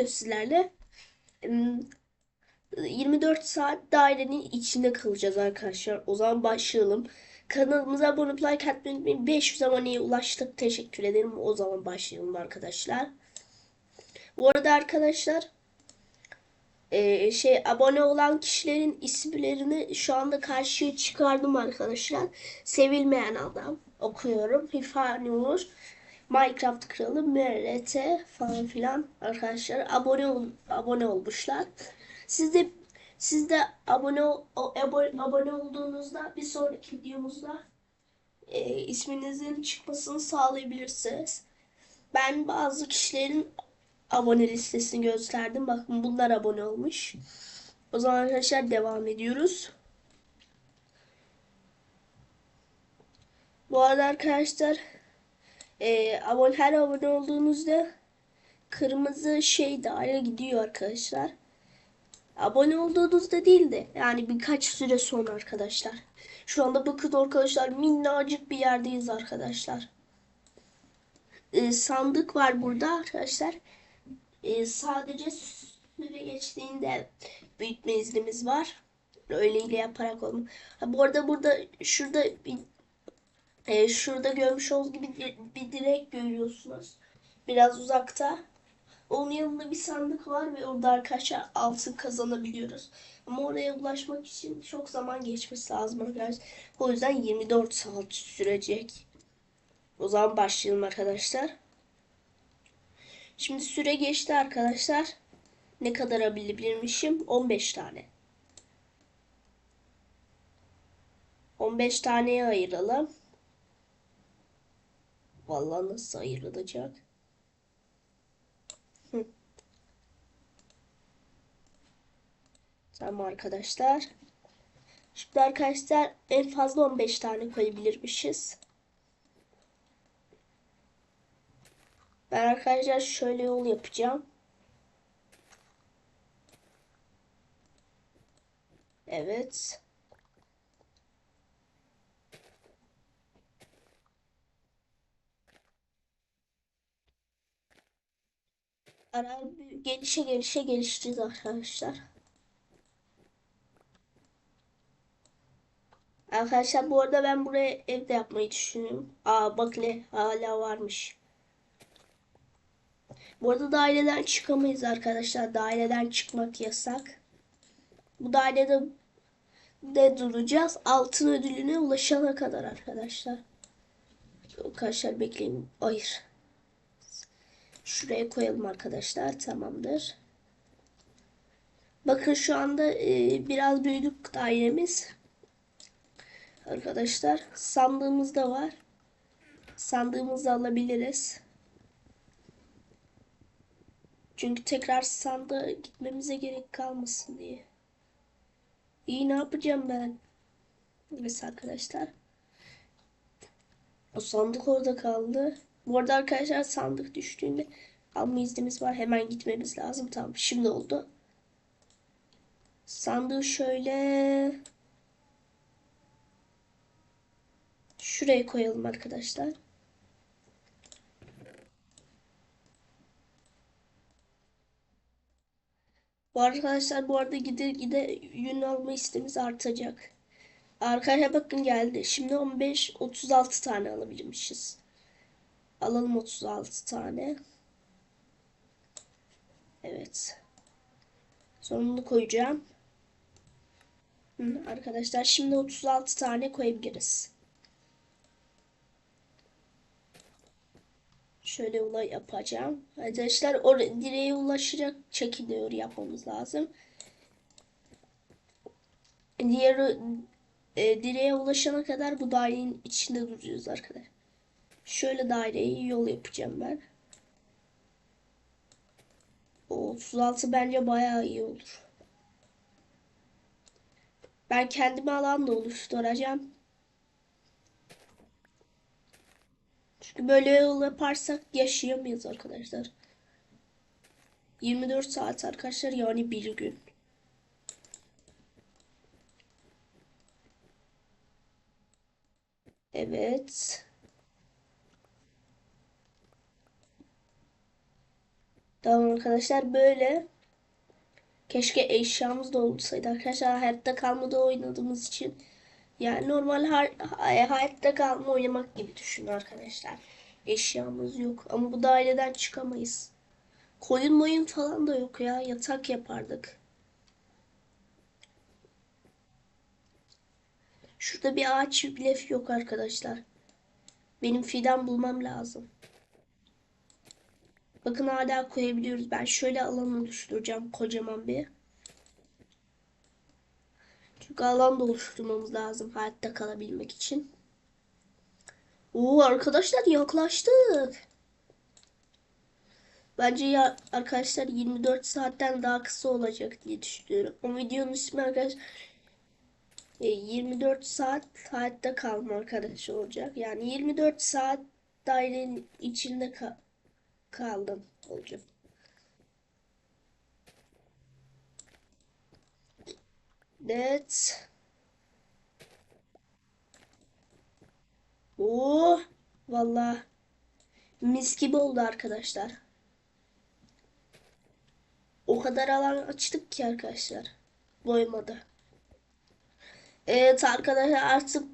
başlıyor sizlerle. Hmm, 24 saat dairenin içinde kalacağız arkadaşlar. O zaman başlayalım. Kanalımıza abone olup like atmayı unutmayın. 500 aboneye ulaştık. Teşekkür ederim. O zaman başlayalım arkadaşlar. Bu arada arkadaşlar e, şey abone olan kişilerin isimlerini şu anda karşıya çıkardım arkadaşlar. Sevilmeyen adam okuyorum. Hifani Uğur. Minecraft kralı MRT falan filan arkadaşlar abone ol, abone olmuşlar. Siz de siz de abone o- abone, abone olduğunuzda bir sonraki videomuzda e, isminizin çıkmasını sağlayabilirsiniz. Ben bazı kişilerin abone listesini gösterdim. Bakın bunlar abone olmuş. O zaman arkadaşlar devam ediyoruz. Bu arada arkadaşlar e, abone, her abone olduğunuzda kırmızı şey daire gidiyor arkadaşlar. Abone olduğunuzda değil de yani birkaç süre sonra arkadaşlar. Şu anda bakın arkadaşlar minnacık bir yerdeyiz arkadaşlar. E, sandık var burada arkadaşlar. E, sadece süre geçtiğinde büyütme iznimiz var. Öyleyle yaparak olma. Ha, bu arada burada şurada bir e, şurada görmüş olduğunuz gibi bir, direk görüyorsunuz. Biraz uzakta. Onun yanında bir sandık var ve orada arkadaşlar altın kazanabiliyoruz. Ama oraya ulaşmak için çok zaman geçmesi lazım arkadaşlar. O yüzden 24 saat sürecek. O zaman başlayalım arkadaşlar. Şimdi süre geçti arkadaşlar. Ne kadar alabilmişim? 15 tane. 15 taneye ayıralım. Vallahi nasıl ayrılacak? Hı. Tamam arkadaşlar. Şimdi arkadaşlar en fazla 15 tane koyabilirmişiz. Ben arkadaşlar şöyle yol yapacağım. Evet. Ara gelişe gelişe geliştireceğiz arkadaşlar. Arkadaşlar bu arada ben buraya evde yapmayı düşünüyorum. Aa bak ne hala varmış. Bu arada daireden çıkamayız arkadaşlar. Daireden çıkmak yasak. Bu dairede de duracağız. Altın ödülüne ulaşana kadar arkadaşlar. Arkadaşlar bekleyin. Hayır. Şuraya koyalım arkadaşlar. Tamamdır. Bakın şu anda e, biraz büyüdük dairemiz. Arkadaşlar sandığımız da var. Sandığımızı alabiliriz. Çünkü tekrar sandığa gitmemize gerek kalmasın diye. İyi ne yapacağım ben? Mesela arkadaşlar. O sandık orada kaldı. Bu arada arkadaşlar sandık düştüğünde alma iznimiz var. Hemen gitmemiz lazım. Tamam şimdi oldu. Sandığı şöyle şuraya koyalım arkadaşlar. Bu arkadaşlar bu arada gide gide yün alma isteğimiz artacak. Arkaya bakın geldi. Şimdi 15 36 tane alabilmişiz. Alalım 36 tane. Evet. Sonunu koyacağım. Hı, arkadaşlar şimdi 36 tane koyabiliriz. Şöyle olay yapacağım. Arkadaşlar o direğe ulaşacak şekilde yapmamız lazım. Diğer e, direğe ulaşana kadar bu dairenin içinde duracağız arkadaşlar. Şöyle daireyi yol yapacağım ben. O 36 bence bayağı iyi olur. Ben kendime alan da oluşturacağım. Çünkü böyle yol yaparsak yaşayamayız arkadaşlar. 24 saat arkadaşlar yani bir gün. Evet. Tamam arkadaşlar böyle. Keşke eşyamız da olsaydı arkadaşlar hayatta kalmada oynadığımız için. Yani normal hay- hay- hayatta kalma oynamak gibi düşünün arkadaşlar. Eşyamız yok ama bu daireden çıkamayız. Koyun moyun falan da yok ya. Yatak yapardık. Şurada bir ağaç bile yok arkadaşlar. Benim fidan bulmam lazım. Bakın hala koyabiliyoruz. Ben şöyle alan oluşturacağım kocaman bir. Çünkü alan da oluşturmamız lazım hayatta kalabilmek için. Oo arkadaşlar yaklaştık. Bence ya arkadaşlar 24 saatten daha kısa olacak diye düşünüyorum. O videonun ismi arkadaşlar e, 24 saat hayatta kalma arkadaş olacak. Yani 24 saat dairenin içinde ka- kaldım olacak. Evet. Oo, vallahi mis gibi oldu arkadaşlar. O kadar alan açtık ki arkadaşlar. Doymadı. Evet arkadaşlar artık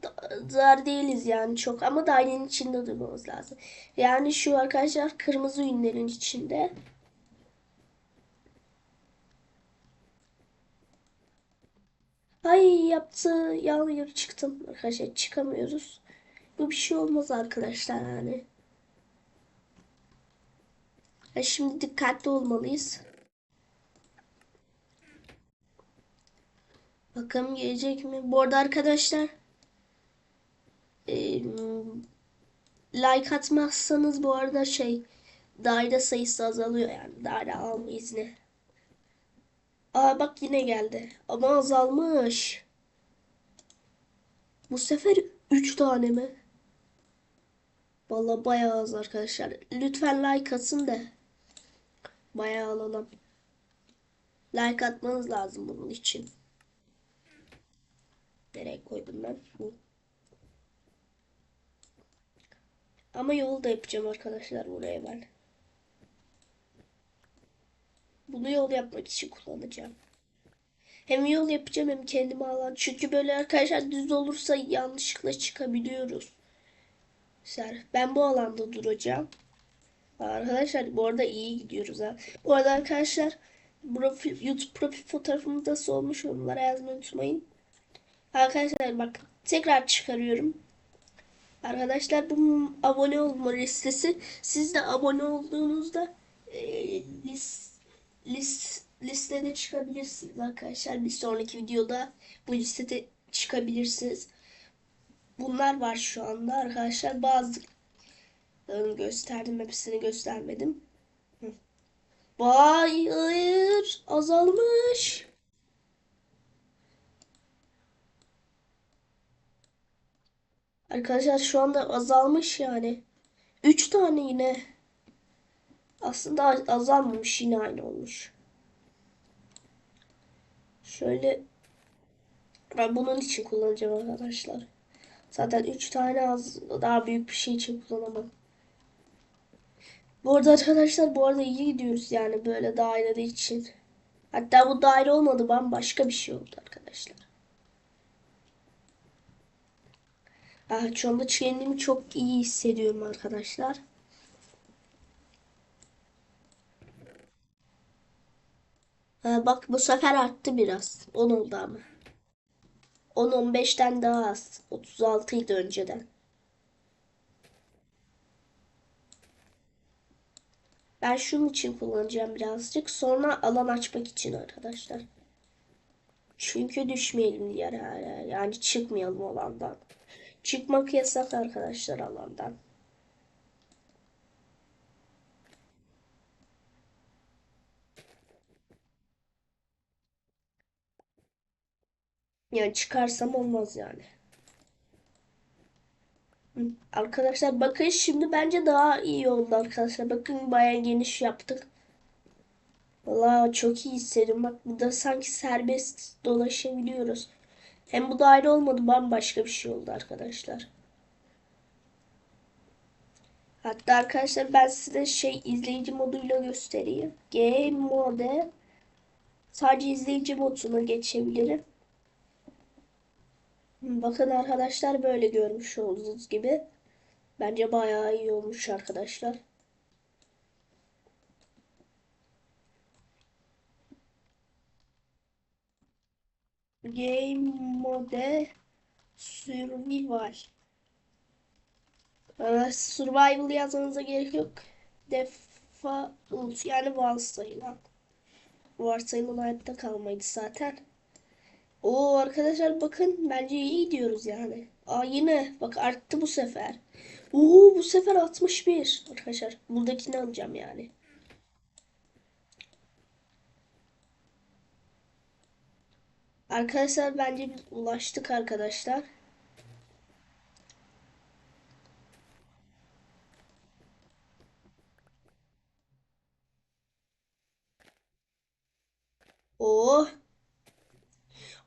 dar değiliz yani çok ama dairenin içinde durmamız lazım. Yani şu arkadaşlar kırmızı ünlerin içinde. Ay yaptı. Yağmur çıktım arkadaşlar çıkamıyoruz. Bu bir şey olmaz arkadaşlar yani. Ya şimdi dikkatli olmalıyız. Bakalım gelecek mi? Bu arada arkadaşlar e, like atmazsanız bu arada şey daire sayısı azalıyor yani daire alma izni. Aa bak yine geldi. Ama azalmış. Bu sefer 3 tane mi? Vallahi bayağı az arkadaşlar. Lütfen like atın da bayağı alalım. Like atmanız lazım bunun için. Nereye koydum ben? Bu. Ama yol da yapacağım arkadaşlar buraya ben. Bunu yol yapmak için kullanacağım. Hem yol yapacağım hem kendime alan. Çünkü böyle arkadaşlar düz olursa yanlışlıkla çıkabiliyoruz. Ben bu alanda duracağım. Arkadaşlar bu arada iyi gidiyoruz ha. Bu arada arkadaşlar YouTube profil fotoğrafımız nasıl olmuş yorumlara yazmayı unutmayın. Arkadaşlar bak tekrar çıkarıyorum. Arkadaşlar bu abone olma listesi. Siz de abone olduğunuzda e, list, list, listede çıkabilirsiniz arkadaşlar. Bir sonraki videoda bu listede çıkabilirsiniz. Bunlar var şu anda arkadaşlar. Bazılarını gösterdim. Hepsini göstermedim. Hayır azalmış. Arkadaşlar şu anda azalmış yani. 3 tane yine. Aslında azalmamış yine aynı olmuş. Şöyle ben bunun için kullanacağım arkadaşlar. Zaten 3 tane az daha büyük bir şey için kullanamam. Bu arada arkadaşlar bu arada iyi gidiyoruz yani böyle dairede için. Hatta bu daire olmadı bambaşka bir şey oldu arkadaşlar. Şu anda kendimi çok iyi hissediyorum arkadaşlar. Bak bu sefer arttı biraz. 10 oldu ama. 10-15'ten daha az. 36 idi önceden. Ben şunun için kullanacağım birazcık. Sonra alan açmak için arkadaşlar. Çünkü düşmeyelim her Yani çıkmayalım alandan. Çıkmak yasak arkadaşlar alandan. Yani çıkarsam olmaz yani. Arkadaşlar bakın şimdi bence daha iyi oldu arkadaşlar. Bakın bayağı geniş yaptık. Valla çok iyi hissediyorum. Bak burada sanki serbest dolaşabiliyoruz. Hem bu daire olmadı bambaşka bir şey oldu arkadaşlar. Hatta arkadaşlar ben size şey izleyici moduyla göstereyim. Game mode sadece izleyici moduna geçebilirim. Bakın arkadaşlar böyle görmüş olduğunuz gibi. Bence bayağı iyi olmuş arkadaşlar. Game mode survival. Survival yazmanıza gerek yok. Default yani varsayılan. Varsayılan hayatta kalmaydı zaten. Oo arkadaşlar bakın bence iyi gidiyoruz yani. Aa yine bak arttı bu sefer. Oo bu sefer 61 arkadaşlar. Buradakini alacağım yani. Arkadaşlar bence ulaştık arkadaşlar. Oo.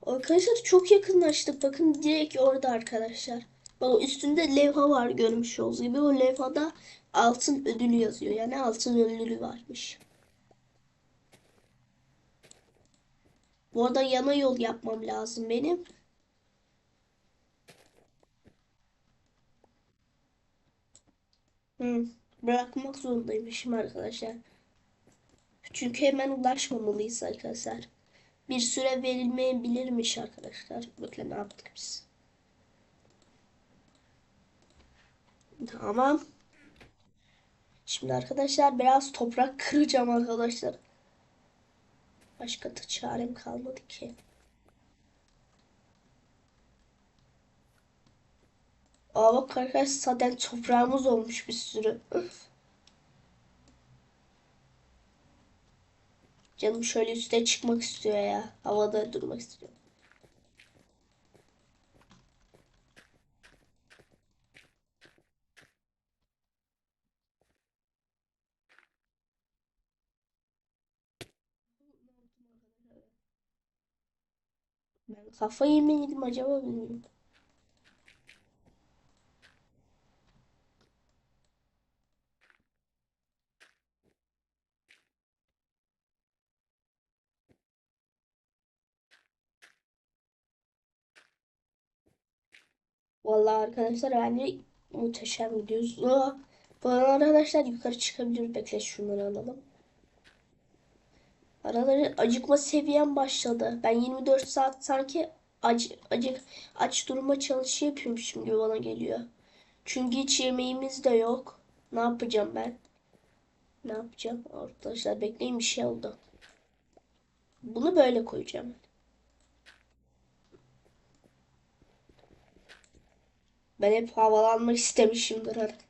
Arkadaşlar çok yakınlaştık. Bakın direkt orada arkadaşlar. Bak üstünde levha var görmüş olduğunuz gibi. O levhada altın ödülü yazıyor. Yani altın ödülü varmış. Bu arada yana yol yapmam lazım benim. Hı, bırakmak zorundaymışım arkadaşlar. Çünkü hemen ulaşmamalıyız arkadaşlar. Bir süre verilmeyebilirmiş arkadaşlar. Bakın ne yaptık biz. Tamam. Şimdi arkadaşlar biraz toprak kıracağım arkadaşlar. Başka da çarem kalmadı ki. Aa bak arkadaşlar zaten toprağımız olmuş bir sürü. Canım şöyle üste çıkmak istiyor ya. Havada durmak istiyor. Kafayı mı yedim acaba bilmiyorum. Vallahi arkadaşlar bence muhteşem gidiyoruz. Aa, bu arkadaşlar yukarı çıkabilir. Bekle şunları alalım. Araları acıkma seviyem başladı. Ben 24 saat sanki acı, acık aç durma çalışı yapıyormuşum gibi bana geliyor. Çünkü hiç yemeğimiz de yok. Ne yapacağım ben? Ne yapacağım? Arkadaşlar bekleyin bir şey oldu. Bunu böyle koyacağım. Ben hep havalanmak istemişimdir artık.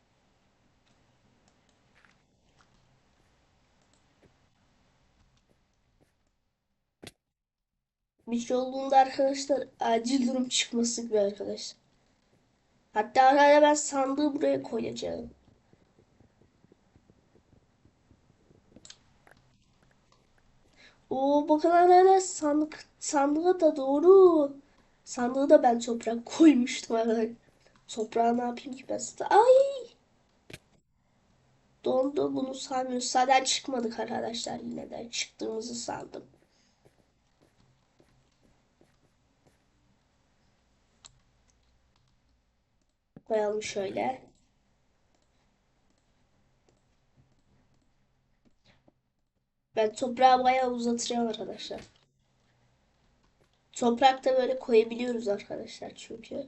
Bir şey arkadaşlar acil durum çıkması gibi arkadaşlar. Hatta arada ben sandığı buraya koyacağım. Oo bakın arada sandık sandığa da doğru. Sandığı da ben toprak koymuştum arkadaşlar. Toprağı ne yapayım ki ben size? Ay! Dondu bunu sanmıyorum. Zaten çıkmadık arkadaşlar yine de. Çıktığımızı sandım. Koyalım şöyle. Ben toprağı bayağı uzatacağım arkadaşlar. Toprakta böyle koyabiliyoruz arkadaşlar çünkü.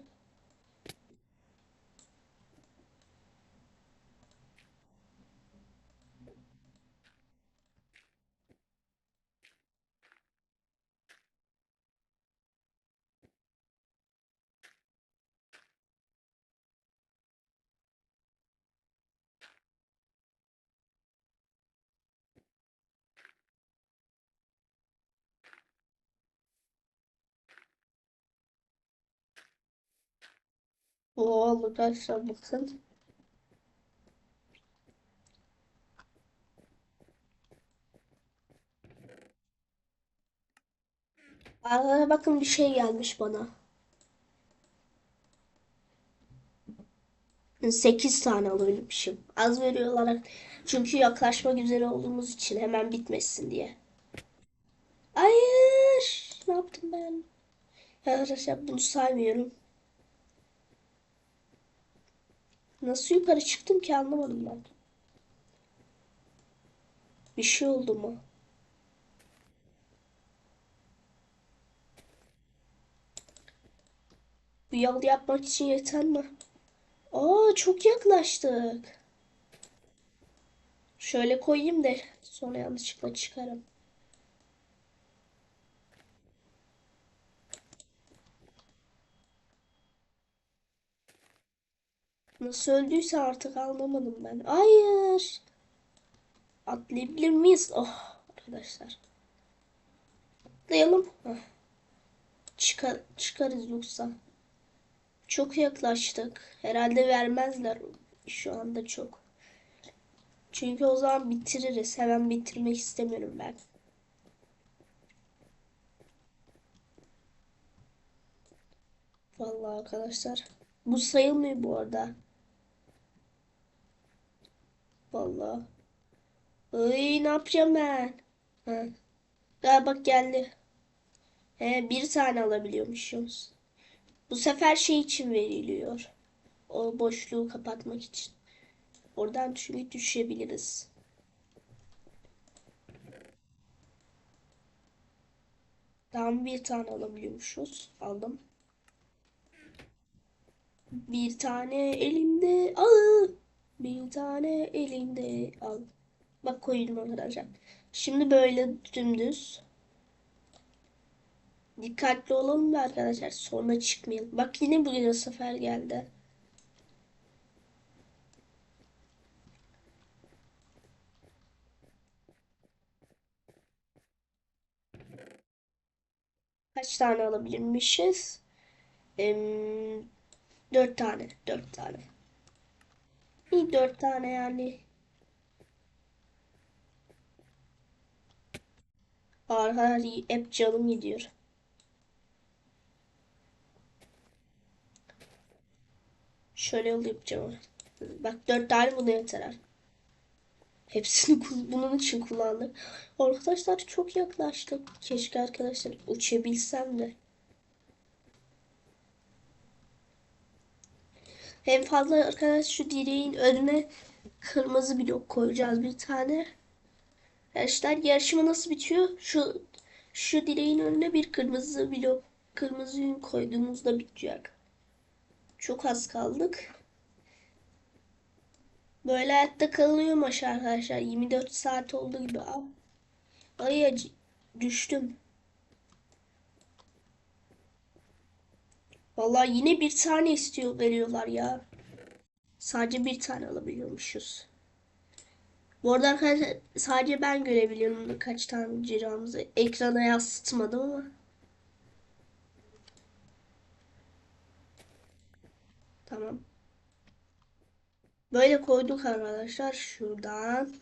Oo arkadaşlar bakın. Aa, bakın bir şey gelmiş bana. 8 tane alabilmişim. Az veriyorlar. Çünkü yaklaşmak üzere olduğumuz için hemen bitmesin diye. Hayır. Ne yaptım ben? Arkadaşlar bunu saymıyorum. Nasıl yukarı çıktım ki anlamadım ben. Bir şey oldu mu? Bu yol yapmak için yeter mi? Aa çok yaklaştık. Şöyle koyayım da sonra yanlışlıkla çıkarım. Nasıl öldüyse artık anlamadım ben. Hayır. Atlayabilir miyiz? Oh arkadaşlar. Atlayalım. Heh. Çıkar, çıkarız yoksa. Çok yaklaştık. Herhalde vermezler şu anda çok. Çünkü o zaman bitiririz. Hemen bitirmek istemiyorum ben. Vallahi arkadaşlar. Bu sayılmıyor bu arada. Vallahi. Ay ne yapacağım ben? Ha. Gel bak geldi. He, bir tane alabiliyormuşuz. Bu sefer şey için veriliyor. O boşluğu kapatmak için. Oradan çünkü düşebiliriz. Tam bir tane alabiliyormuşuz. Aldım. Bir tane elimde al. Bir tane elimde al. Bak koydum arkadaşlar. Şimdi böyle dümdüz. Dikkatli olalım da arkadaşlar sonra çıkmayalım. Bak yine bu sefer geldi. Kaç tane alabilirmişiz? Em, dört tane. Dört tane. İyi dört tane yani. Arkadaşlar hep canım gidiyor. Şöyle yol yapacağım. Bak dört tane buna yeter. Hepsini bunun için kullandık. Arkadaşlar çok yaklaştık. Keşke arkadaşlar uçabilsem de. Hem fazla arkadaş şu direğin önüne kırmızı blok koyacağız bir tane. Arkadaşlar yarışma nasıl bitiyor? Şu şu direğin önüne bir kırmızı blok kırmızı yün koyduğumuzda bitiyor. Çok az kaldık. Böyle hayatta kalıyormuş arkadaşlar. 24 saat oldu gibi. Ay düştüm. Vallahi yine bir tane istiyor veriyorlar ya. Sadece bir tane alabiliyormuşuz. Bu arada arkadaşlar sadece ben görebiliyorum kaç tane ciramızı. Ekrana yansıtmadım ama. Tamam. Böyle koyduk arkadaşlar şuradan.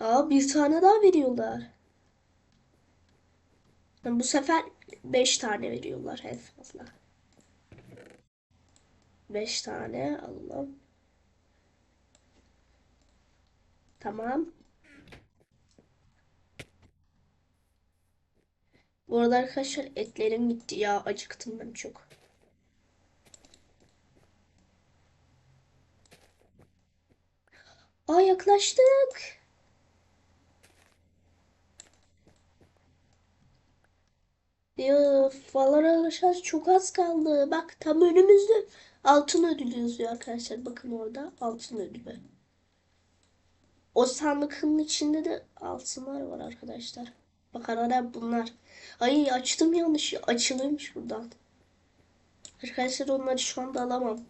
Aa bir tane daha veriyorlar. Bu sefer 5 tane veriyorlar en fazla. 5 tane alalım. Tamam. Bu arada arkadaşlar etlerim gitti ya acıktım ben çok. Aa yaklaştık. Ya falan arkadaşlar çok az kaldı. Bak tam önümüzde altın ödülü yazıyor arkadaşlar. Bakın orada altın ödülü. O sandıkın içinde de altınlar var arkadaşlar. Bak arada bunlar. Ay açtım yanlış. Açılıyormuş buradan. Arkadaşlar onları şu anda alamam.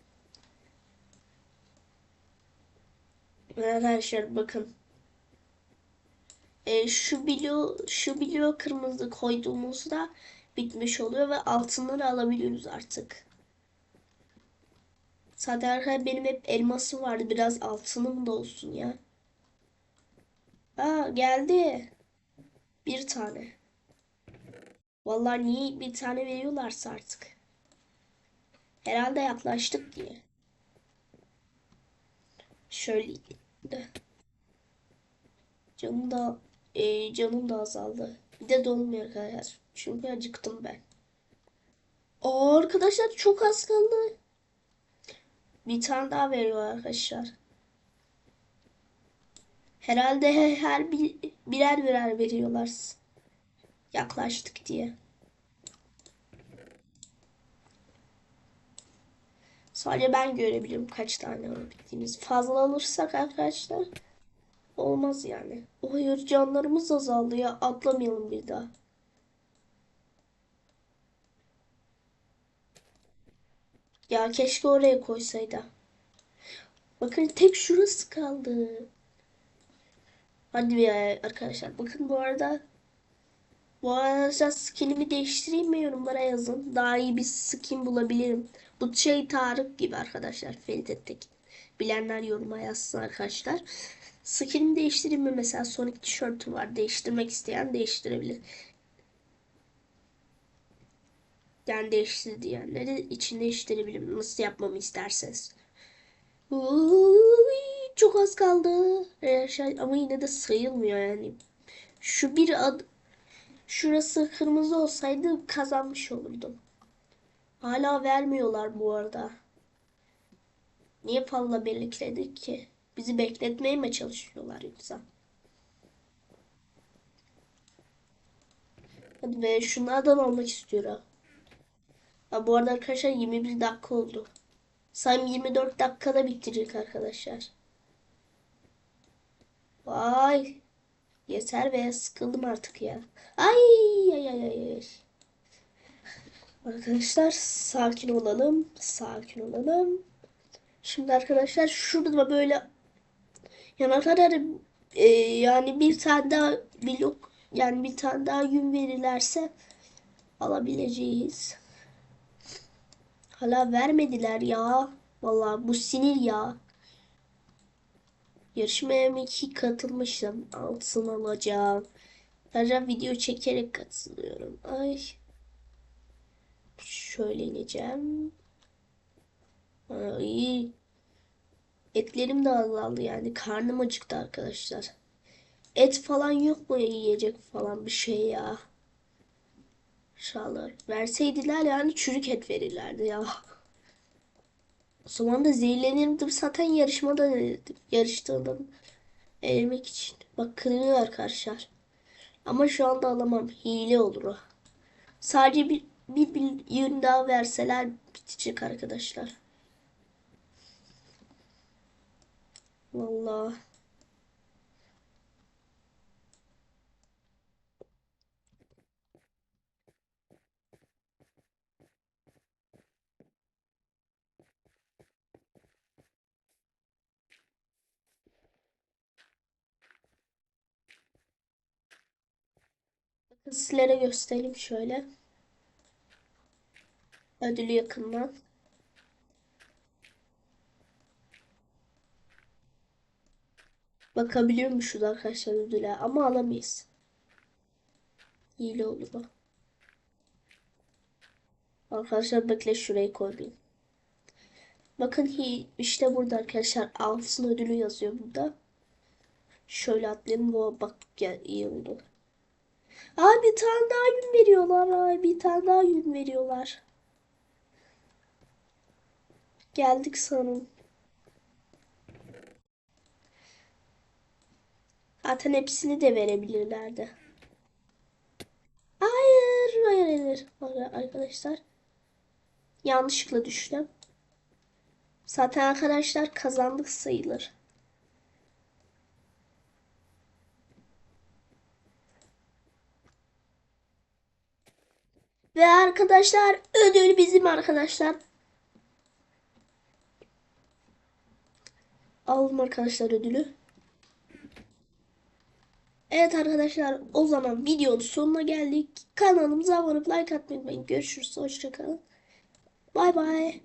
Arkadaşlar bakın. E, şu bilo şu bilo kırmızı koyduğumuzda bitmiş oluyor ve altınları alabiliyoruz artık. Arkadaşlar benim hep elmasım vardı. Biraz altınım da olsun ya. Aa geldi. Bir tane. Vallahi niye bir tane veriyorlarsa artık. Herhalde yaklaştık diye. Şöyle de. Canım da e, canım da azaldı. Bir de dolmuyor arkadaşlar. Çünkü acıktım ben. Aa, arkadaşlar çok az kaldı. Bir tane daha veriyor arkadaşlar. Herhalde he- her bir, birer birer veriyorlar. Yaklaştık diye. Sadece ben görebilirim kaç tane alabildiğimiz. Fazla alırsak arkadaşlar olmaz yani. Hayır canlarımız azaldı ya. Atlamayalım bir daha. Ya keşke oraya koysaydı. Bakın tek şurası kaldı. Hadi ya arkadaşlar. Bakın bu arada bu arada skinimi değiştireyim mi yorumlara yazın. Daha iyi bir skin bulabilirim. Bu şey Tarık gibi arkadaşlar. Ferit'teki. Bilenler yoruma yazsın arkadaşlar. Skinimi değiştireyim mi? Mesela Sonic tişörtü var. Değiştirmek isteyen değiştirebilir. Yani değiştir diyenleri için değiştirebilirim. Nasıl yapmamı isterseniz. Uy, çok az kaldı. Ee, şey, ama yine de sayılmıyor yani. Şu bir ad şurası kırmızı olsaydı kazanmış olurdum. Hala vermiyorlar bu arada. Niye fazla bekledik ki? Bizi bekletmeye mi çalışıyorlar yoksa? Hadi be şunlardan almak istiyorum. Ha, bu arada arkadaşlar 21 dakika oldu. Sayım 24 dakikada bitirecek arkadaşlar. Vay. Yeter be sıkıldım artık ya. Ay ay ay ay. Arkadaşlar sakin olalım. Sakin olalım. Şimdi arkadaşlar şurada böyle yanaklara e, yani bir tane daha blok yani bir tane daha gün verirlerse alabileceğiz. Hala vermediler ya. Vallahi bu sinir ya. Yarışmaya iki katılmışım. Altın alacağım. Ayrıca video çekerek katılıyorum. Ay. Şöyle ineceğim. Ay. Etlerim de azaldı yani. Karnım acıktı arkadaşlar. Et falan yok mu yiyecek falan bir şey ya. İnşallah. Verseydiler yani çürük et verirlerdi ya. O zaman da zehirlenirdim zaten yarışmada denedim. Yarıştığımdan elemek için. Bak kırılıyor arkadaşlar. Ama şu anda alamam. Hile olur o. Sadece bir, bir, bir yün daha verseler bitecek arkadaşlar. Vallahi. Sizlere göstereyim şöyle. Ödülü yakından. Bakabiliyormuşuz arkadaşlar ödüle ama alamayız. Hile olur bu. Arkadaşlar bekle şurayı koyayım. Bakın işte burada arkadaşlar altın ödülü yazıyor burada. Şöyle atlayalım. Bu bak gel iyi oldu. Aa bir tane daha yün veriyorlar. Ay bir tane daha yün veriyorlar. Geldik sanırım. Zaten hepsini de verebilirlerdi. Hayır, hayır, hayır. Arkadaşlar. Yanlışlıkla düştüm. Zaten arkadaşlar kazandık sayılır. Ve arkadaşlar ödül bizim arkadaşlar. Aldım arkadaşlar ödülü. Evet arkadaşlar o zaman videonun sonuna geldik. Kanalımıza abone olup like atmayı unutmayın. Görüşürüz. Hoşçakalın. Bay bay.